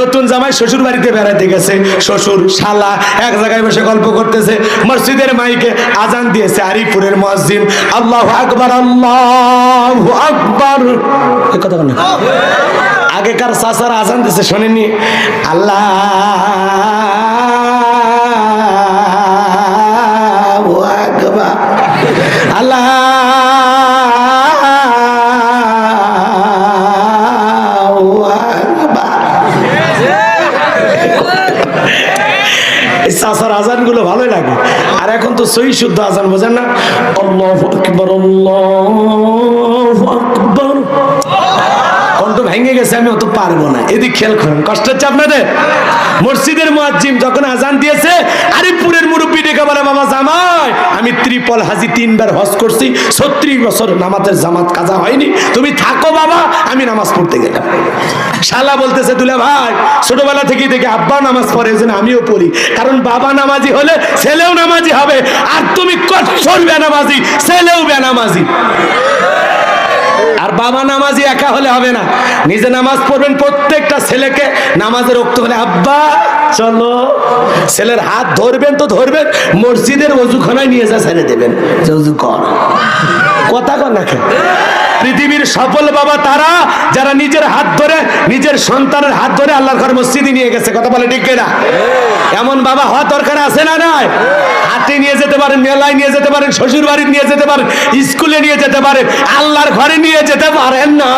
নতুন জামাই শ্বশুর বাড়িতে বেড়াতে গেছে। শ্বশুর, শালা, এক জায়গায় বসে গল্প করতেছে। মসজিদের মাইকে আজান দিয়েছে আরিপুরের মসজিদ। আল্লাহ আকবর আল্লাহ আকবর। কথা আগেকার চাচার আজান দিছে শোনেনি আল্লাহ এখন গেছে আমি অত পারব না। এদিক করেন, কষ্ট হচ্ছে আপনাদের? মসজিদের যখন আজান দিয়েছে মুরব্বী ডেকে বলে বাবা জামাই, আমি ত্রিপল হাজি তিনবার হজ করছি, ছত্রিশ বছর নামাজের জামাত কাজা হয়নি। তুমি থাকো বাবা, আমি নামাজ পড়তে গেলাম। শালা বলতেছে, দুলা ভাই, ছোটবেলা থেকেই দেখে আব্বা নামাজ পড়ে জন্য আমিও পড়ি। কারণ বাবা নামাজি হলে ছেলেও নামাজি হবে, আর তুমি কঠোর বেনামাজি, ছেলেও বেনামাজি। আর বাবা নামাজি একা হলে হবে না। নিজে নামাজ পড়বেন, প্রত্যেকটা ছেলেকে নামাজের রক্ত হলে, আব্বা, চলো। ছেলের হাত ধরবেন তো ধরবেন, মসজিদের অজুখানায় নিয়ে যা, ছেড়ে দেবেন। অজু কথা কর না? পৃথিবীর সফল বাবা তারা, যারা নিজের হাত ধরে, নিজের সন্তানের হাত ধরে আল্লাহর ঘর মসজিদে নিয়ে গেছে। কথা বলে ঠিক না এমন বাবা হওয়া দরকার আছে না নয় হাতে নিয়ে যেতে পারেন, মেলায় নিয়ে যেতে পারেন, শ্বশুর বাড়ি নিয়ে যেতে পারেন, স্কুলে নিয়ে যেতে পারেন, আল্লাহর ঘরে নিয়ে যেতে পারেন না।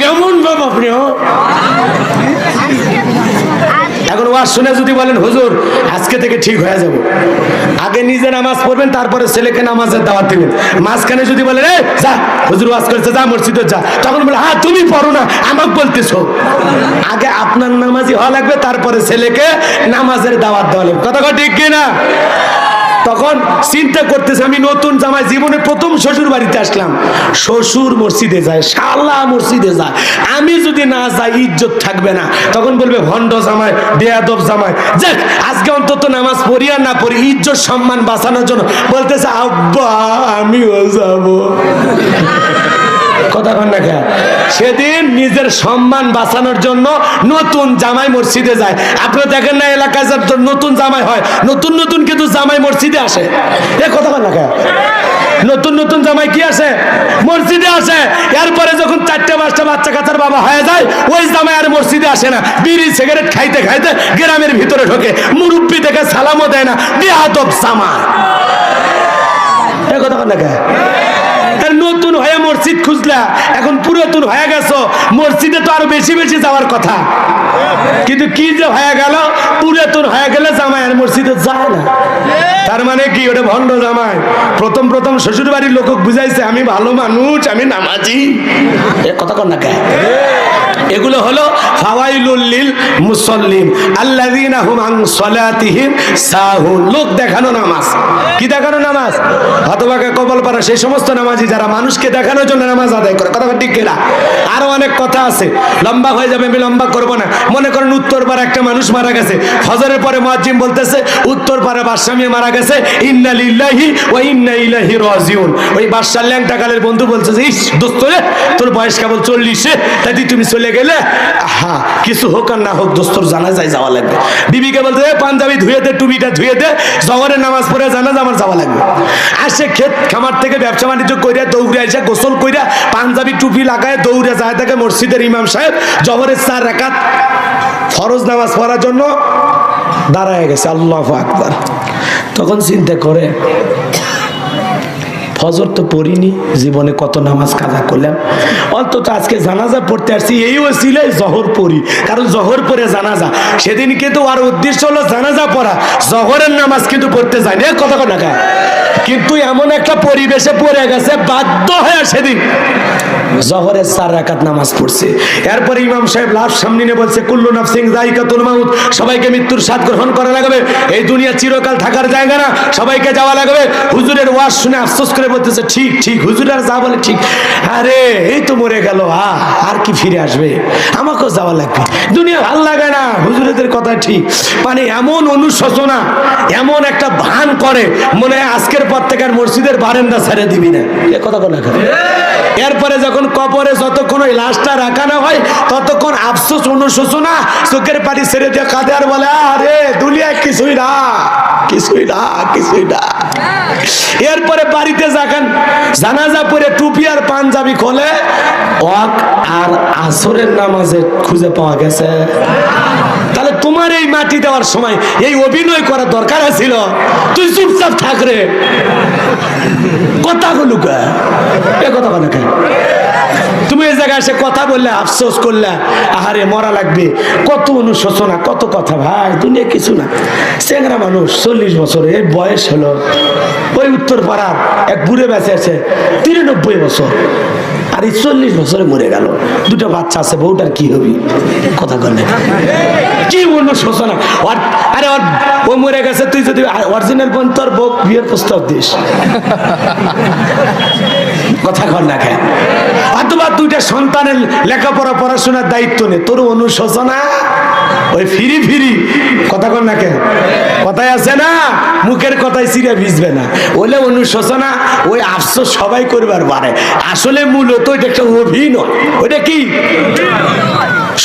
কেমন বাবা আপনি হো? এখন ওয়াজ শুনে যদি বলেন, হুজুর, আজকে থেকে ঠিক হয়ে যাব। আগে নিজে নামাজ পড়বেন, তারপরে ছেলেকে নামাজের দাওয়াত দিবেন। মাঝখানে যদি বলেন, এই, যা, হুজুর ওয়াজ করেছে, যা, মসজিদে যা। তখন বলে হ্যাঁ তুমি পড়ো না, আমাকে বলতেছো। আগে আপনার নামাজি হওয়া লাগবে, তারপরে ছেলেকে নামাজের দাওয়াত দেওয়া লাগবে। কথা ঠিক কিনা? তখন চিন্তা করতেছে, আমি নতুন জামাই, জীবনে প্রথম শ্বশুর বাড়িতে আসলাম। শ্বশুর মসজিদে যায়, শালা মসজিদে যায়। আমি যদি না যাই, ইজ্জত থাকবে না। তখন বলবে, ভণ্ড জামাই, বেয়াদব জামাই। যাক, আজকে অন্তত নামাজ পড়ি আর না পড়ি, ইজ্জত সম্মান বাঁচানোর জন্য বলতেছে, আব্বা, আমিও যাব। কথা কন না কে? সেদিন নিজের সম্মান বাঁচানোর জন্য নতুন জামাই মসজিদে যায়। আপনারা দেখেন না এলাকায় যার নতুন জামাই হয়। নতুন নতুন কিন্তু জামাই মসজিদে আসে। এ কথা কন না কে? নতুন নতুন জামাই কি আসে? মসজিদে আসে। এরপরে যখন চারটে পাঁচটা বাচ্চা কাচ্চার বাবা হয়ে যায়, ওই জামাই আর মসজিদে আসে না। বিড়ি, সিগারেট খাইতে খাইতে গ্রামের ভিতরে ঢোকে। মুরব্বী থেকে সালামও দেয় না। বেহাদব জামাই। এ কথা কন না কে? আর মসজিদ খুঁজলা, এখন পুরাতন হয়ে গেছো, মসজিদে তো আরও বেশি বেশি যাওয়ার কথা। কিন্তু কি যে হয়ে গেল, পুরাতন হয়ে গেলে জামাই আর মসজিদে যায় না। তার মানে কি, ওটা ভণ্ড জামাই? প্রথম প্রথম শ্বশুর বাড়ির লোক বুঝাইছে, আমি ভালো মানুষ, আমি নামাজি। এ কথা কর না কে? এগুলো হলো ফাওয়াইলুল লিল মুসাল্লিন আল্লাযীনা হুম আন সালাতিহিম সাহুন। লোক দেখানো নামাজ। কি দেখানো নামাজ? হতভাগা কবল পারা সেই সমস্ত নামাজি যারা মানুষকে দেখানোর জন্য নামাজ আদায় করে। কথা ঠিক কিনা? আরও অনেক কথা আছে। লম্বা হয়ে যাবে, আমি লম্বা করব না। মনে করেন উত্তর পাড়া একটা মানুষ মারা গেছে। ফজরের পরে মুয়াজ্জিম বলতেছে, উত্তর পাড়া বাদশা মিয়া মারা গেছে। ইন্না লিল্লাহি ওয়া ইন্না ইলাইহি রাজিউন। ওই বাদশার ল্যাংটা কালের বন্ধু বলছে ইস, দোস্ত তোর বয়স কেবল চল্লিশে তাই তুমি চলে গেলে হ্যাঁ কিছু হোক আর না হোক, দোস্তর জানা যায় যাওয়া লাগবে। বিবিকে বলতে পাঞ্জাবি ধুয়ে দে, টুপিটা ধুয়ে দে, জহরের নামাজ পড়ে জানা আমার যাওয়া লাগবে। আর সে ক্ষেত খামার থেকে ব্যবসা বাণিজ্য কইরা দৌড়ে এসে গোসল কইরা পাঞ্জাবি টুপি লাগায় দৌড়ে যায় থাকে মসজিদের ইমাম সাহেব জহরের চার রাকাত ফরজ নামাজ পড়ার জন্য দাঁড়ায় গেছে। আল্লাহ আকবার। তখন চিন্তা করে, ফজর তো পড়িনি, জীবনে কত নামাজ কাজা করলাম। অন্তত আজকে জানাজা পড়তে আসছি। এই ছিল জহর পড়ি। কারণ জহর পড়ে জানাজা। সেদিন কিন্তু আর উদ্দেশ্য হলো জানাজা পড়া। জহরের নামাজ কিন্তু পড়তে যায়নি এ কথা কথা কিন্তু এমন একটা পরিবেশে পড়ে গেছে, বাধ্য হয়ে সেদিন জহরের চার রাকাত নামাজ পড়ছে। এরপরে ইমাম সাহেব লাভ সামনে নিয়ে বলছে, কুল্লু নাফসিং জাইকাতুল মাউত। সবাইকে মৃত্যুর স্বাদ গ্রহণ করা লাগবে। এই দুনিয়া চিরকাল থাকার জায়গা না, সবাইকে যাওয়া লাগবে। হুজুরের ওয়াজ শুনে আফসোস করে বলতেছে, ঠিক ঠিক, হুজুর আর যা বলে ঠিক। আরে, এই তো মরে গেল হা আর কি ফিরে আসবে? আমাকেও যাওয়া লাগবে। দুনিয়া ভালো লাগে না হুজুরেদের কথা ঠিক। মানে এমন অনুশোচনা এমন একটা ভান করে মনে হয় আজকের পর থেকে আর মসজিদের বারেন্দা ছেড়ে দিবি না। এ কথা বলা এরপরে যখন কবরে যতক্ষণ ওই লাশটা রাখানো হয় ততক্ষণ আফসোস অনুশোচনা চোখের পানি ছেড়ে দিয়ে কাঁদে আর বলে, আরে দুলিয়া কিছুই না কিছুই না কিছুই না। এরপরে বাড়িতে যাকান, জানাজা পরে টুপি আর পাঞ্জাবি খোলে, ওয়াক আর আসরের নামাজে খুঁজে পাওয়া গেছে। তাহলে তোমার এই মাটি দেওয়ার সময় এই অভিনয় করার দরকার ছিল তুই চুপচাপ থাক রে। কথা হলু এ কথা বলে কেন তুমি এই জায়গায় এসে কথা বললে, আফসোস করলে, আহারে, মরা লাগবে। কত অনুশোচনা, কত কথা, ভাই, দুনিয়া কিছু না। চেংরা মানুষ, চল্লিশ বছর বয়স হলো, ওই উত্তর পাড়ার এক বুড়ে বেঁচে আছে, তিরানব্বই বছর। আর এই চল্লিশ বছরে মরে গেল। দুটো বাচ্চা আছে, বউটার কি হবি? কথা বললে কি অনুশোচনা? ওর- আরে ও মরে গেছে, তুই যদি অরিজিনাল বোন তোর বউ, বিয়ের প্রস্তাব দিস। কথা কর না কেন? অথবা দুইটা সন্তানের লেখাপড়া, পড়াশোনার দায়িত্ব নে। তোর অনুশোচনা? ওই ফিরি ফিরি। কথা কর না কেন? কথায় আছে না, মুখের কথায় চিরে ভিজবে না। ওলে অনুশোচনা, ওই আফসোস সবাই করবার পারে। আসলে মূলত ওইটা একটা অভিনয়। ওইটা কি?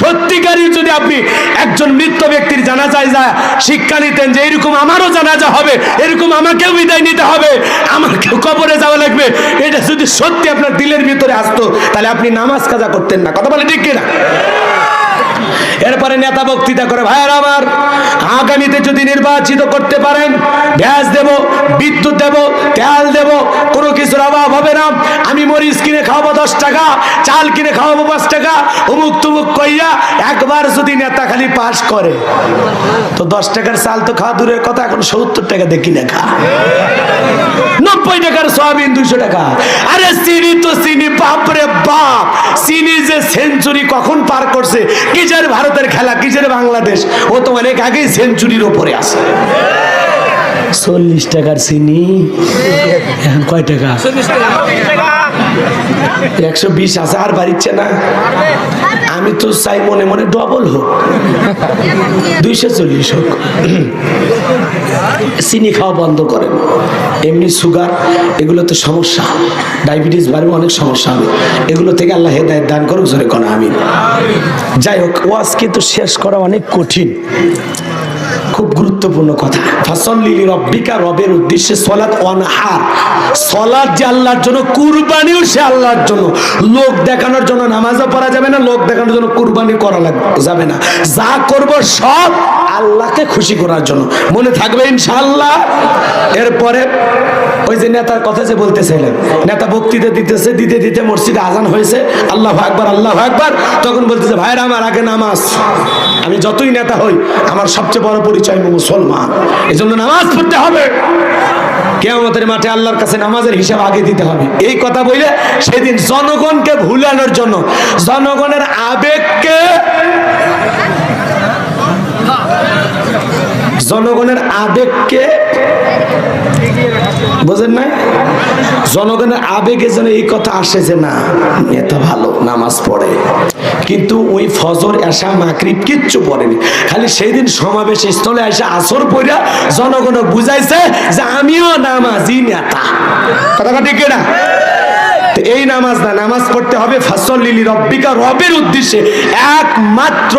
সত্যিকারই যদি আপনি একজন মৃত ব্যক্তির জানাজায় যা শিক্ষা নিতেন যে এরকম আমারও জানাজা হবে, এরকম আমাকেও বিদায় নিতে হবে, আমাকেও কবরে যাওয়া লাগবে, এটা যদি সত্যি আপনার দিলের ভিতরে আসতো, তাহলে আপনি নামাজ কাজা করতেন না। কথা বলে ঠিক কিনা? এরপরে নেতা বক্তৃতা করে, ভাইয়ের আমার, আগামীতে যদি নির্বাচিত করতে পারেন, গ্যাস দেব, বিদ্যুৎ দেব, তেল দেব, কোনো কিছুর অভাব হবে না। আমি মরিচ কিনে খাওয়াবো দশ টাকা, চাল কিনে খাওয়াবো পাঁচ টাকা, অমুক তুমুক কইয়া একবার যদি নেতা খালি পাস করে, তো দশ টাকার চাল তো খাওয়া দূরের কথা, এখন সত্তর টাকা দেখি লেখা? নব্বই টাকার সয়াবিন দুইশো টাকা। আরে চিনি তো চিনি, বাপরে বাপ! চিনি যে সেঞ্চুরি কখন পার করছে, কিসের ভারতের খেলা কিসের বাংলাদেশ? ও তো অনেক আগেই সেঞ্চুরির ওপরে আছে। চল্লিশ টাকার চিনি। কয় টাকা? একশো বিশ আছে, আর বাড়িচ্ছে না। আমি তো চাই মনে মনে ডবল হোক। দুইশো চল্লিশ হোক। চিনি খাওয়া বন্ধ করেন। এমনি সুগার এগুলো তো সমস্যা। ডায়াবেটিস বাড়বে অনেক সমস্যা হবে। এগুলো থেকে আল্লাহ হেদায়ত দান করুক, জোরে কোন আমি যাই হোক, ওয়াজ কিন্তু শেষ করা অনেক কঠিন। খুব গুরুত্বপূর্ণ কথা। ফাসল লিলি রব্বিকা রবের উদ্দেশ্যে সলাৎ অনহার। সলাৎ যে আল্লাহর জন্য, কুরবানিও সে আল্লাহর জন্য। লোক দেখানোর জন্য নামাজও পড়া যাবে না, লোক দেখানোর জন্য কুরবানি করা যাবে না। যা করব সব আল্লাহকে খুশি করার জন্য। মনে থাকবে ইনশাআল্লাহ? এরপরে ওই যে নেতার কথা যে বলতেছিলেন, নেতা বক্তৃতা দিতেছে, দিতে দিতে মসজিদে আজান হয়েছে, আল্লাহ আকবার আল্লাহ আকবার, তখন বলতেছে, ভাইরা, আমার আগে নামাজ। আমি যতই নেতা হই, আমার সবচেয়ে বড় পরিচয় মুসলমান। এই জন্য নামাজ পড়তে হবে। কেয়ামতের মাঠে আল্লাহর কাছে নামাজের হিসাব আগে দিতে হবে। এই কথা বলে সেদিন জনগণকে ভুলানোর জন্য, জনগণের আবেগকে জনগণের আবেগকে বোঝেন না জনগণের আবেগে যেন এই কথা আসে যে না নেতা ভালো নামাজ পড়ে। কিন্তু ওই ফজর এসা মাকরিব কিচ্ছু পড়েনি। খালি সেই দিন সমাবেশ স্থলে এসে আসর পড়া জনগণ বুঝাইছে যে আমিও নামাজি নেতা। কথা ঠিক না এই নামাজ না, নামাজ পড়তে হবে ফাসল লিলি রব্বিকা, রবের উদ্দেশ্যে। একমাত্র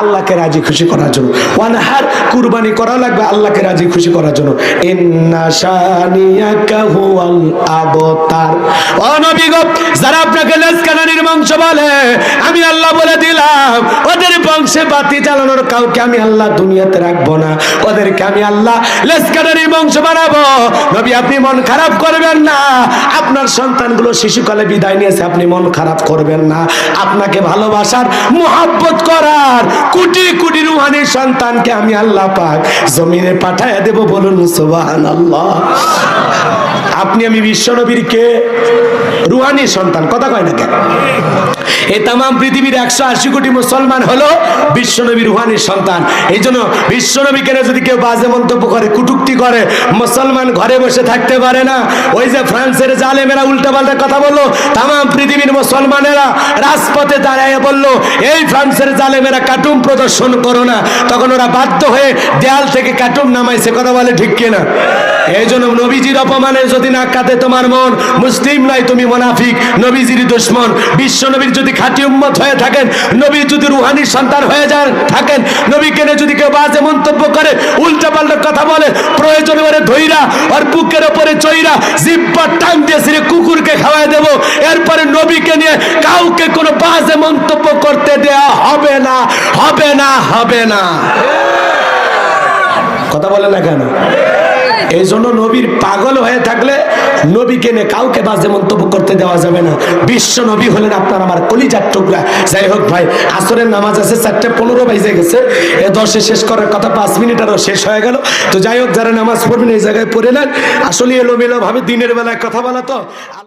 আল্লাহকে রাজি, খুশি করার জন্য। ওয়ানহার কুরবানি করা লাগবে আল্লাহকে রাজি, খুশি করার জন্য। যারা আপনাকে লেসকানানির মাংস বলে, আমি আল্লাহ বলে দিলাম, ওদের বংশে বাতি চালানোর কাউকে আমি আল্লাহ দুনিয়াতে রাখব না। ওদেরকে আমি আল্লাহ লেসকানানির বংশ বানাবো। নবী, আপনি মন খারাপ করবেন না। আপনার সন্তানগুলো শিশুকালে বিদায় নিয়েছে, আপনি মন খারাপ করবেন না। আপনাকে ভালোবাসার, মোহাব্বত করার কোটি কোটি রুহানির সন্তানকে আমি আল্লাহ পাক জমিনে পাঠায় দেব বলুন সুবাহান আল্লাহ আপনি আমি বিশ্বনবীর কে? রুহানির সন্তান, কথা কয় না কেন? এই তাম পৃথিবীর একশো আশি কোটি মুসলমান হলো বিশ্বনবী রুহানির সন্তান। এই জন্য বিশ্বনবীকে নিয়ে যদি কেউ বাজে মন্তব্য করে, কুটুক্তি করে, মুসলমান ঘরে বসে থাকতে পারে না? ওই যে ফ্রান্সের জালেমেরা উল্টা পাল্টা কথা বলল তাম পৃথিবীর মুসলমানেরা রাজপথে দাঁড়ায় বলল, এই ফ্রান্সের জালেমেরা কার্টুন প্রদর্শন করো না। তখন ওরা বাধ্য হয়ে দেয়াল থেকে কার্টুন নামাইছে, কথা বলে ঠিক কিনা? এই জন্য নবীজির অপমানে যদি না কাঁদে তোমার মন, মুসলিম নাই তুমি মোনাফিক, নবীজির দুশ্মন। বিশ্ব নবীর যদি খাঁটি উম্মত হয়ে থাকেন, নবী যদি রুহানির সন্তান হয়ে যান, থাকেন নবীকে নিয়ে যদি কেউ বাজে মন্তব্য করে উল্টা পাল্টা কথা বলে, প্রয়োজন ওরে ধইরা আর বুকের ওপরে চইরা জিব্বা টান দিয়ে সিরে কুকুরকে খাওয়াই দেব। এরপরে নবীকে নিয়ে কাউকে কোনো বাজে মন্তব্য করতে দেয়া হবে না হবে না হবে না। কথা বলে না কেন? এই জন্য নবীর পাগল হয়ে থাকলে নবীকে নিয়ে কাউকে বাজে মন্তব্য করতে দেওয়া যাবে না। বিশ্ব নবী হলেন আপনার আমার কলিজার টুকরা। যাই হোক ভাই, আসরের নামাজ আছে, চারটে পনেরো বাইজে গেছে। এ দশে শেষ করার কথা পাঁচ মিনিট আরও শেষ হয়ে গেল। তো যাই হোক, যারা নামাজ পড়বেন এই জায়গায় পড়ে নেন। আসলে এলোমেলো ভাবে দিনের বেলায় কথা বলা তো।